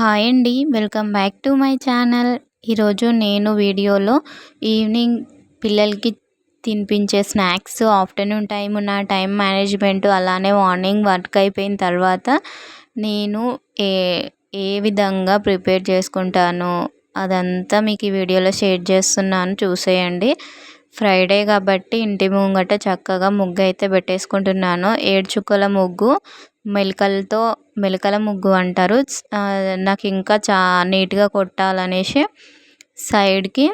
Hi అండి. Welcome back to my channel. ఈరోజు నేను వీడియోలో ఈవినింగ్ పిల్లలకి తినిపించే స్నాక్స్ ఆఫ్టర్నూన్ టైం నా టైం మేనేజ్మెంట్ అలానే మార్నింగ్ వర్క్ అయిపోయిన తర్వాత నేను ఏ ఏ విధంగా ప్రిపేర్ చేసుకుంటాను అదంతా మీకు ఈ వీడియోలో షేర్ చేస్తున్నాను. చూసేయండి. ఫ్రైడే కాబట్టి ఇంటి ముంగట చక్కగా ముగ్గు అయితే పెట్టేసుకుంటున్నాను. ఏడు చుక్కల ముగ్గు మెలకలతో మెలకల ముగ్గు అంటారు. నాకు ఇంకా చా నీట్గా కొట్టాలనేసి సైడ్కి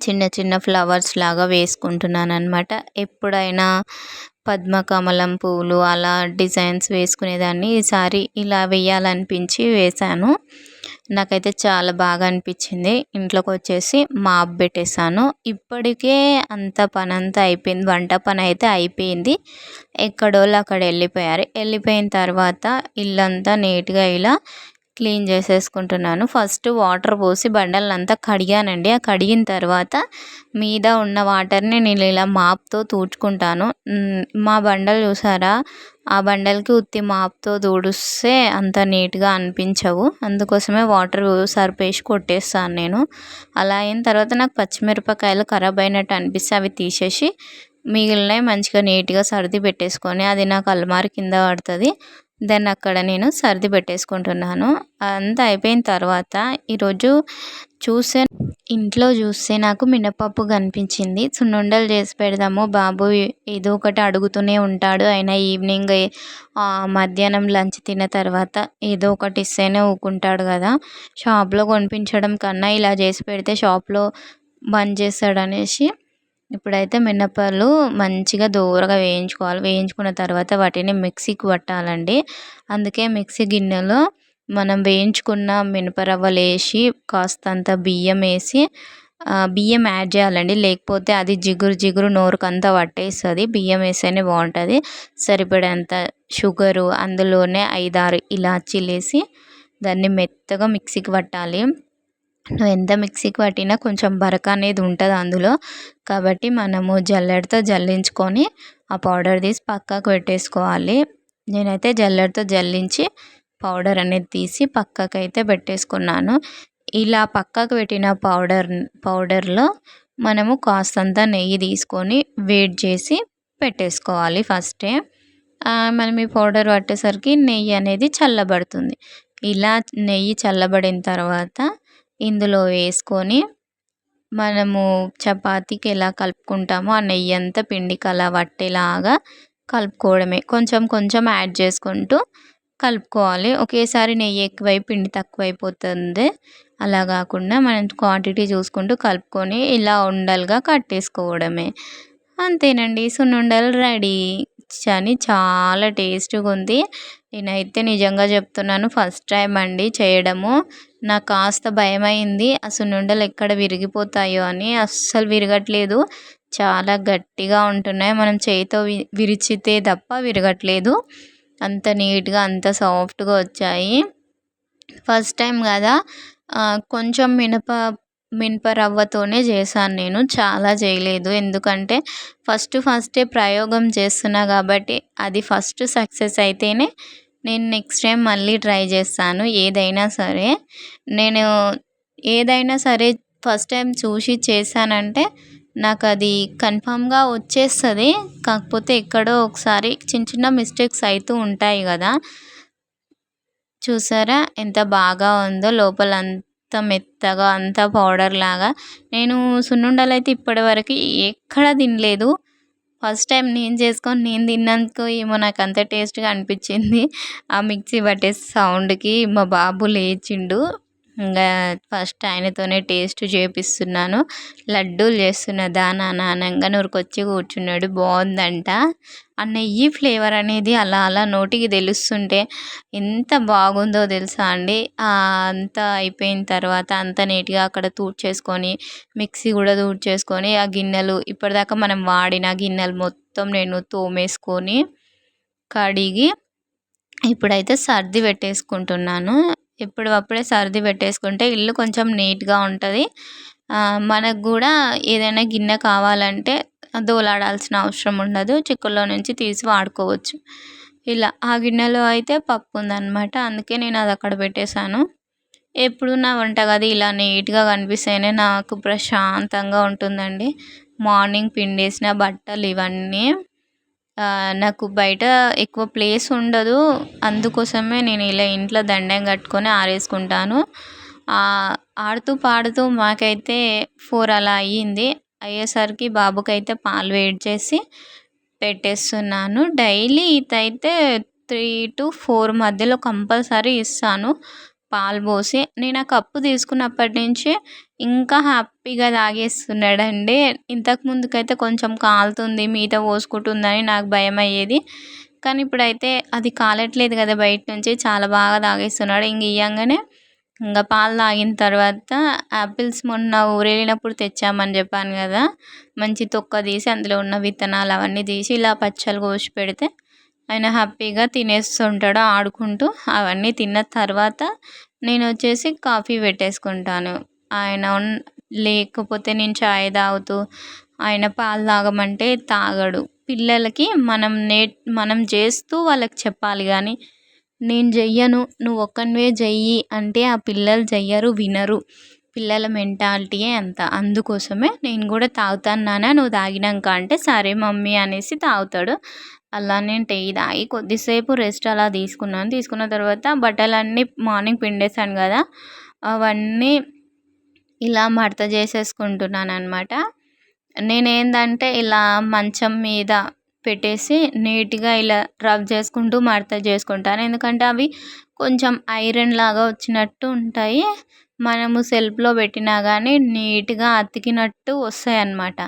చిన్న చిన్న ఫ్లవర్స్ లాగా వేసుకుంటున్నాను అనమాట ఎప్పుడైనా పద్మకమలం పూలు అలా డిజైన్స్ వేసుకునేదాన్ని. ఈసారి ఇలా వేయాలనిపించి వేశాను. నాకైతే చాలా బాగా అనిపించింది. ఇంట్లోకి వచ్చేసి మాప్ పెట్టేశాను. ఇప్పటికే అంత పని అంతా అయిపోయింది. వంట పని అయితే అయిపోయింది. ఎక్కడోళ్ళు అక్కడ వెళ్ళిపోయారు. వెళ్ళిపోయిన తర్వాత ఇల్లంతా నీట్గా ఇలా క్లీన్ చేసేసుకుంటున్నాను. ఫస్ట్ వాటర్ పోసి బండలంతా కడిగానండి. ఆ కడిగిన తర్వాత మీద ఉన్న వాటర్ని నేను ఇలా మాప్తో తూడ్చుకుంటాను. మా బండలు చూసారా? ఆ బండలకి ఉత్తి మాప్తో తుడిస్తే అంత నీట్గా అనిపించవు. అందుకోసమే వాటర్ సరిపేసి కొట్టేస్తాను నేను. అలా అయిన తర్వాత నాకు పచ్చిమిరపకాయలు ఖరాబ్ అయినట్టు అనిపిస్తే అవి తీసేసి మిగిలినవి మంచిగా నీట్గా సర్ది పెట్టేసుకొని అది నాకు అల్మారి కింద పడుతుంది. దెన్ అక్కడ నేను సర్ది పెట్టేసుకుంటున్నాను. అంతా అయిపోయిన తర్వాత ఈరోజు చూసే ఇంట్లో చూస్తే నాకు మినపప్పు కనిపించింది. సున్నుండలు చేసి పెడదాము బాబు. ఏదో ఒకటి అడుగుతూనే ఉంటాడు. అయినా ఈవినింగ్ మధ్యాహ్నం లంచ్ తిన్న తర్వాత ఏదో ఒకటి ఇస్తేనే ఊకుంటాడు కదా. షాప్లో కొనిపించడం కన్నా ఇలా చేసి పెడితే షాప్లో బంద్ చేస్తాడు అనేసి ఇప్పుడైతే మినపలు మంచిగా దూరగా వేయించుకోవాలి. వేయించుకున్న తర్వాత వాటిని మిక్సీకి పట్టాలండి. అందుకే మిక్సీ గిన్నెలో మనం వేయించుకున్న మినపరవ్వలు వేసి కాస్తంత బియ్యం వేసి బియ్యం యాడ్ చేయాలండి. లేకపోతే అది జిగురు జిగురు నోరుకంతా పట్టేస్తుంది. బియ్యం వేస్తేనే బాగుంటుంది. సరిపడేంత షుగరు అందులోనే ఐదారు ఇలాచీలు వేసి దాన్ని మెత్తగా మిక్సీకి పట్టాలి. నువ్వు ఎంత మిక్సీకి పట్టినా కొంచెం బరక అనేది ఉంటుంది అందులో. కాబట్టి మనము జల్లెడతో జల్లించుకొని ఆ పౌడర్ తీసి పక్కకు పెట్టేసుకోవాలి. నేనైతే జల్లెడతో జల్లించి పౌడర్ అనేది తీసి పక్కకు అయితే పెట్టేసుకున్నాను. ఇలా పక్కకు పెట్టిన పౌడర్ పౌడర్లో మనము కాస్తంత నెయ్యి తీసుకొని వేడి చేసి పెట్టేసుకోవాలి ఫస్టే. మనం ఈ పౌడర్ పట్టేసరికి నెయ్యి అనేది చల్లబడుతుంది. ఇలా నెయ్యి చల్లబడిన తర్వాత ఇందులో వేసుకొని మనము చపాతీకి ఎలా కలుపుకుంటామో ఆ నెయ్యి అంతా పిండికి అలా పట్టేలాగా కలుపుకోవడమే. కొంచెం కొంచెం యాడ్ చేసుకుంటూ కలుపుకోవాలి. ఒకేసారి నెయ్యి ఎక్కువై పిండి తక్కువైపోతుంది. అలా కాకుండా మనం క్వాంటిటీ చూసుకుంటూ కలుపుకొని ఇలా ఉండలుగా కట్టేసుకోవడమే అంతేనండి. సున్నుండలు రెడీ. అని చాలా టేస్ట్గా ఉంది. నేనైతే నిజంగా చెప్తున్నాను ఫస్ట్ టైం అండి చేయడము. నాకు కాస్త భయమైంది ఆ సున్నుండలు ఎక్కడ విరిగిపోతాయో అని అస్సలు విరగట్లేదు. చాలా గట్టిగా ఉంటున్నాయి మనం చేయితో విరిచితే తప్ప విరగట్లేదు. అంత నీట్గా అంత సాఫ్ట్గా వచ్చాయి. ఫస్ట్ టైం కదా కొంచెం మినప మినప రవ్వతోనే చేశాను నేను. చాలా చేయలేదు. ఎందుకంటే ఫస్ట్ ఫస్టే ప్రయోగం చేస్తున్నా కాబట్టి అది ఫస్ట్ సక్సెస్ అయితేనే నేను నెక్స్ట్ టైం మళ్ళీ ట్రై చేస్తాను. ఏదైనా సరే నేను ఏదైనా సరే ఫస్ట్ టైం చూసి చేశానంటే నాకు అది కన్ఫామ్గా వచ్చేస్తుంది. కాకపోతే ఎక్కడో ఒకసారి చిన్న చిన్న మిస్టేక్స్ అవుతూ ఉంటాయి కదా. చూసారా? ఎంత బాగా ఉందో లోపల మొత్తం మెత్తగా అంత పౌడర్ లాగా. నేను సున్నుండలు అయితే ఇప్పటివరకు ఎక్కడ తినలేదు. ఫస్ట్ టైం నేను చేసుకొని నేను తిన్నందుకు ఏమో నాకు అంత టేస్ట్గా అనిపించింది. ఆ మిక్సీ పట్టే సౌండ్కి మా బాబు లేచిండు. ఇంకా ఫస్ట్ ఆయనతోనే టేస్ట్ చేపిస్తున్నాను. లడ్డూలు చేస్తున్న దానా నానంగా నూరుకొచ్చి కూర్చున్నాడు. బాగుందంట. ఆ నెయ్యి ఫ్లేవర్ అనేది అలా అలా నోటికి తెలుస్తుంటే ఎంత బాగుందో తెలుసా అండి. అంతా అయిపోయిన తర్వాత అంత నీట్గా అక్కడ తూడ్చేసుకొని మిక్సీ కూడా తూడ్చేసుకొని ఆ గిన్నెలు ఇప్పటిదాకా మనం వాడిన గిన్నెలు మొత్తం నేను తోమేసుకొని కడిగి ఇప్పుడైతే సర్ది పెట్టేసుకుంటున్నాను. ఎప్పుడు అప్పుడే సర్ది పెట్టేసుకుంటే ఇల్లు కొంచెం నీట్గా ఉంటుంది. మనకు కూడా ఏదైనా గిన్నె కావాలంటే దోలాడాల్సిన అవసరం ఉండదు. చిక్కుల్లో నుంచి తీసి వాడుకోవచ్చు. ఇలా ఆ గిన్నెలో అయితే పప్పు ఉందన్నమాట. అందుకే నేను అది అక్కడ పెట్టేశాను. ఎప్పుడు నా వంటగది ఇలా నీట్గా కనిపిస్తేనే నాకు ప్రశాంతంగా ఉంటుందండి. మార్నింగ్ పిండేసిన బట్టలు ఇవన్నీ నాకు బయట ఎక్కువ ప్లేస్ ఉండదు. అందుకోసమే నేను ఇలా ఇంట్లో దండం కట్టుకొని ఆరేసుకుంటాను. ఆడుతూ పాడుతూ మాకైతే ఫోర్ అలా అయ్యింది. అయ్యేసరికి బాబుకైతే పాలు వేడి చేసి పెట్టేస్తున్నాను. డైలీ ఇదైతే త్రీ టు ఫోర్ మధ్యలో కంపల్సరీ ఇస్తాను. పాలు పోసి నేను ఆ కప్పు తీసుకున్నప్పటి నుంచి ఇంకా హ్యాపీగా తాగేస్తున్నాడండి. ఇంతకు ముందుకైతే కొంచెం కాలుతుంది మీద పోసుకుంటుందని నాకు భయం అయ్యేది. కానీ ఇప్పుడైతే అది కాలట్లేదు కదా బయట నుంచి చాలా బాగా తాగేస్తున్నాడు. ఇంక ఇవ్వగానే ఇంకా పాలు తాగిన తర్వాత యాపిల్స్ మొన్న ఊరేళ్ళినప్పుడు తెచ్చామని చెప్పాను కదా మంచి తొక్క తీసి అందులో ఉన్న విత్తనాలు అవన్నీ తీసి ఇలా పచ్చలు కోసి పెడితే ఆయన హ్యాపీగా తినేస్తుంటాడు ఆడుకుంటూ అవన్నీ తిన్న తర్వాత నేను వచ్చేసి కాఫీ పెట్టేసుకుంటాను. ఆయన లేకపోతే నేను చాయ్ తాగుతూ ఆయన పాలు తాగమంటే తాగడు. పిల్లలకి మనం నే మనం చేస్తూ వాళ్ళకి చెప్పాలి కానీ నేను చెయ్యను నువ్వు ఒక్కనివే చెయ్యి అంటే ఆ పిల్లలు చెయ్యరు వినరు. పిల్లల మెంటాలిటీయే అంత. అందుకోసమే నేను కూడా తాగుతాను నాన్న నువ్వు తాగినాక అంటే సరే మమ్మీ అనేసి తాగుతాడు. అలా నేను టీ తాగి కొద్దిసేపు రెస్ట్ అలా తీసుకున్నాను. తీసుకున్న తర్వాత బట్టలన్నీ మార్నింగ్ పిండేశాను కదా అవన్నీ ఇలా మడత చేసేసుకుంటున్నాను అనమాట నేనేందంటే ఇలా మంచం మీద పెట్టేసి నీట్గా ఇలా రబ్ చేసుకుంటూ మడత చేసుకుంటాను. ఎందుకంటే అవి కొంచెం ఐరన్ లాగా వచ్చినట్టు ఉంటాయి. మనము సెల్ఫ్లో పెట్టినా కానీ నీట్గా అతికినట్టు వస్తాయి అన్నమాట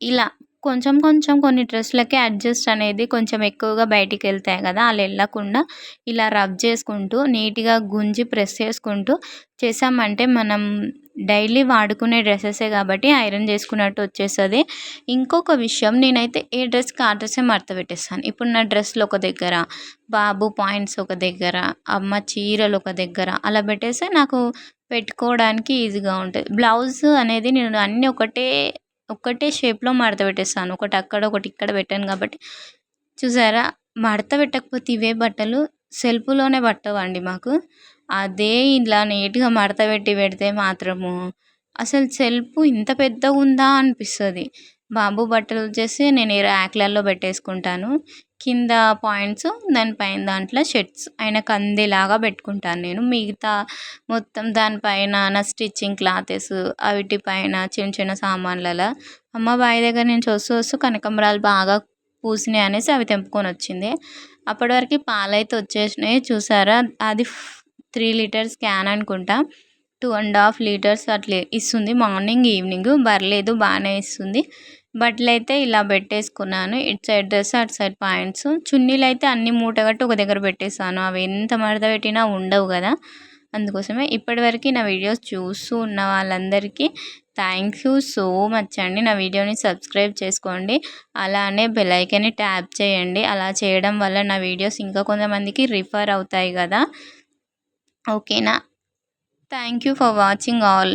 ఇలా కొంచెం కొంచెం కొన్ని డ్రెస్లకి అడ్జస్ట్ అనేది కొంచెం ఎక్కువగా బయటికి వెళ్తాయి కదా అలా వెళ్ళకుండా ఇలా రబ్ చేసుకుంటూ నీట్గా గుంజి ప్రెస్ చేసుకుంటూ చేసామంటే మనం డైలీ వాడుకునే డ్రెస్సెసే కాబట్టి ఐరన్ చేసుకున్నట్టు వచ్చేస్తుంది. ఇంకొక విషయం నేనైతే ఏ డ్రెస్కి ఆ డ్రెస్సే మడత పెట్టేస్తాను. ఇప్పుడు నా డ్రెస్సులు ఒక దగ్గర బాబు పాయింట్స్ ఒక దగ్గర అమ్మ చీరలు ఒక దగ్గర అలా పెట్టేస్తే నాకు పెట్టుకోవడానికి ఈజీగా ఉంటుంది. బ్లౌజ్ అనేది నేను అన్నీ ఒకటే ఒకటే షేప్లో మడత పెట్టేస్తాను. ఒకటి అక్కడ ఒకటి ఇక్కడ పెట్టాను కాబట్టి. చూసారా? మడత పెట్టకపోతే ఇవే బట్టలు సెల్ఫ్లోనే పట్టవండి మాకు. అదే ఇలా నీట్గా మడత పెట్టి పెడితే మాత్రము అసలు సెల్ఫ్ ఇంత పెద్దగా ఉందా అనిపిస్తుంది. బాబు బట్టలు వచ్చేసి నేను ర్యాక్లలో పెట్టేసుకుంటాను. కింద పాయింట్స్ దానిపైన దాంట్లో షర్ట్స్ ఆయనకు అందేలాగా పెట్టుకుంటాను నేను. మిగతా మొత్తం దానిపైన నా స్టిచ్చింగ్ క్లాతెస్ వాటిపైన చిన్న చిన్న సామాన్లలో. అమ్మ బావి దగ్గర నుంచి వస్తూ వస్తూ కనకాంబరాలు బాగా పూసినాయి అనేసి అవి తెంపుకొని వచ్చింది. అప్పటి వరకు పాలైతే వచ్చేసినాయి. చూసారా? అది త్రీ లీటర్స్ క్యాన్ అనుకుంటా. టూ అండ్ హాఫ్ లీటర్స్ అట్లే ఇస్తుంది. Morning evening. పర్లేదు బాగానే ఇస్తుంది. బట్టలు అయితే ఇలా పెట్టేసుకున్నాను. ఇటు సైడ్ డ్రెస్ అటు సైడ్ పాయింట్స్. చున్నీలు అయితే అన్ని మూటగట్టి ఒక దగ్గర పెట్టేసాను. అవి ఎంత మడత పెట్టినా ఉండవు కదా. అందుకోసమే ఇప్పటివరకు నా వీడియోస్ చూస్తూ ఉన్న వాళ్ళందరికీ థ్యాంక్ యూ సో మచ్ అండి. నా వీడియోని సబ్స్క్రైబ్ చేసుకోండి. అలానే బెలైకన్ని ట్యాప్ చేయండి. అలా చేయడం వల్ల నా వీడియోస్ ఇంకా కొంతమందికి రిఫర్ అవుతాయి కదా. ఓకేనా thank you for watching all